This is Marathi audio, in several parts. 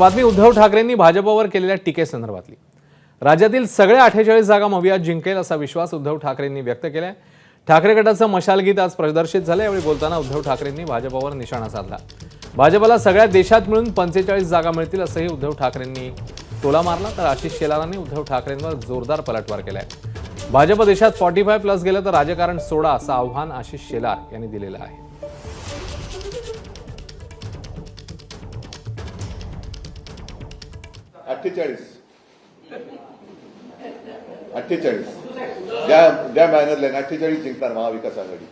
बातमी उद्धव ठाकरेंनी भाजपवर केलेल्या टीकेसंदर्भातली. राज्यातील सगळ्या अठ्ठेचाळीस जागा मविया जिंकेल असा विश्वास उद्धव ठाकरेंनी व्यक्त केलाय. ठाकरे गटाचं मशाल गीत आज प्रदर्शित झालं यावेळी बोलताना उद्धव ठाकरेंनी भाजपवर निशाणा साधला. भाजपला सगळ्या देशात मिळून पंचेचाळीस जागा मिळतील असंही उद्धव ठाकरेंनी टोला मारला तर आशिष शेलारांनी उद्धव ठाकरेंवर जोरदार पलटवार केलाय. भाजप देशात फॉर्टी फाय प्लस गेलं तर राजकारण सोडा असं आव्हान आशिष शेलार यांनी दिलेलं आहे. अठ्ठेचाळीस. अठ्ठेचाळीस. द्या द्या बॅनर अठ्ठेचाळीस जिंकणार महाविकास आघाडी.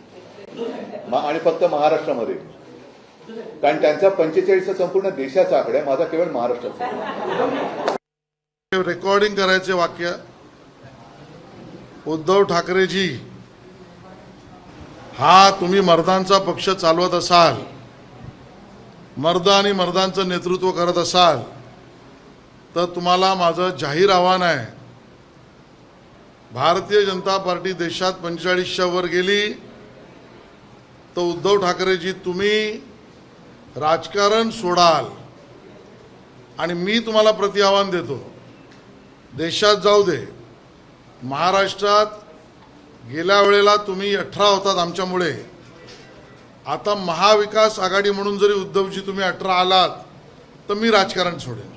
आणि फक्त महाराष्ट्रामध्ये. कारण त्यांचा पंचेचाळीसचा संपूर्ण देशाचा आकडा आहे माझा केवळ महाराष्ट्राचा. रेकॉर्डिंग करायचे वाक्य. उद्धव ठाकरेजी हा तुम्ही मर्दांचा पक्ष चालवत असाल. मर्द आणि मर्दांचं नेतृत्व करत असाल. तर तुम्हाला माझं जाहीर आव्हान आहे. भारतीय जनता पार्टी देशात पंचेचाळीसच्या वर गेली. तर उद्धव ठाकरेजी तुम्ही राजकारण सोडाल. आणि मी तुम्हाला प्रति आव्हान देतो. देशात जाऊ दे. महाराष्ट्रात गेल्या वेळेला तुम्ही अठरा होतात आमच्यामुळे. आता महाविकास आघाडी म्हणून जरी उद्धवजी तुम्ही अठरा आलात तर मी राजकारण सोडेन.